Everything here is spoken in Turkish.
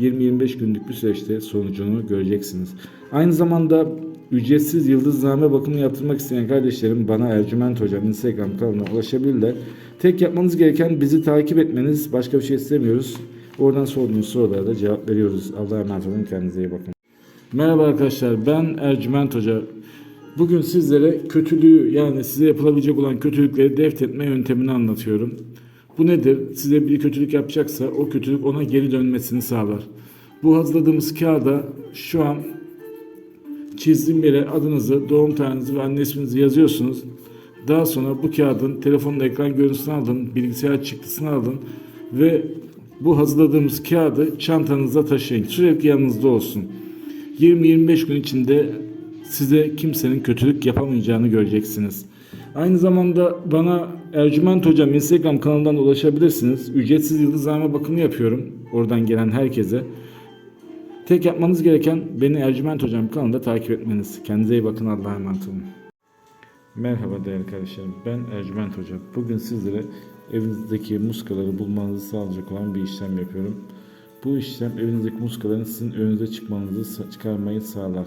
20-25 günlük bir süreçte sonucunu göreceksiniz. Aynı zamanda ücretsiz yıldızname bakımı yaptırmak isteyen kardeşlerim bana Ercüment Hocam Instagram kanalına ulaşabilirler. Tek yapmanız gereken bizi takip etmeniz. Başka bir şey istemiyoruz. Oradan sorduğunuz sorulara da cevap veriyoruz. Allah'a emanet olun. Kendinize iyi bakın. Merhaba arkadaşlar. Ben Ercüment Hoca. Bugün sizlere kötülüğü yani size yapılabilecek olan kötülükleri deft etme yöntemini anlatıyorum. Bu nedir? Size bir kötülük yapacaksa o kötülük ona geri dönmesini sağlar. Bu hazırladığımız kağıda şu an çizdiğim yere adınızı, doğum tarihinizi ve anne isminizi yazıyorsunuz. Daha sonra bu kağıdın telefonun ekran görüntüsünü alın, bilgisayar çıktısını alın ve bu hazırladığımız kağıdı çantanızda taşıyın. Sürekli yanınızda olsun. 20-25 gün içinde size kimsenin kötülük yapamayacağını göreceksiniz. Aynı zamanda bana Ercüment Hocam Instagram kanalından ulaşabilirsiniz. Ücretsiz yıldızname bakımı yapıyorum. Oradan gelen herkese. Tek yapmanız gereken beni Ercüment Hocam kanalında takip etmeniz. Kendinize iyi bakın. Allah'a emanet olun. Merhaba değerli kardeşlerim. Ben Ercüment Hoca. Bugün sizlere evinizdeki muskaları bulmanızı sağlayacak olan bir işlem yapıyorum. Bu işlem evinizdeki muskaların sizin önünüze çıkmanızı çıkarmayı sağlar.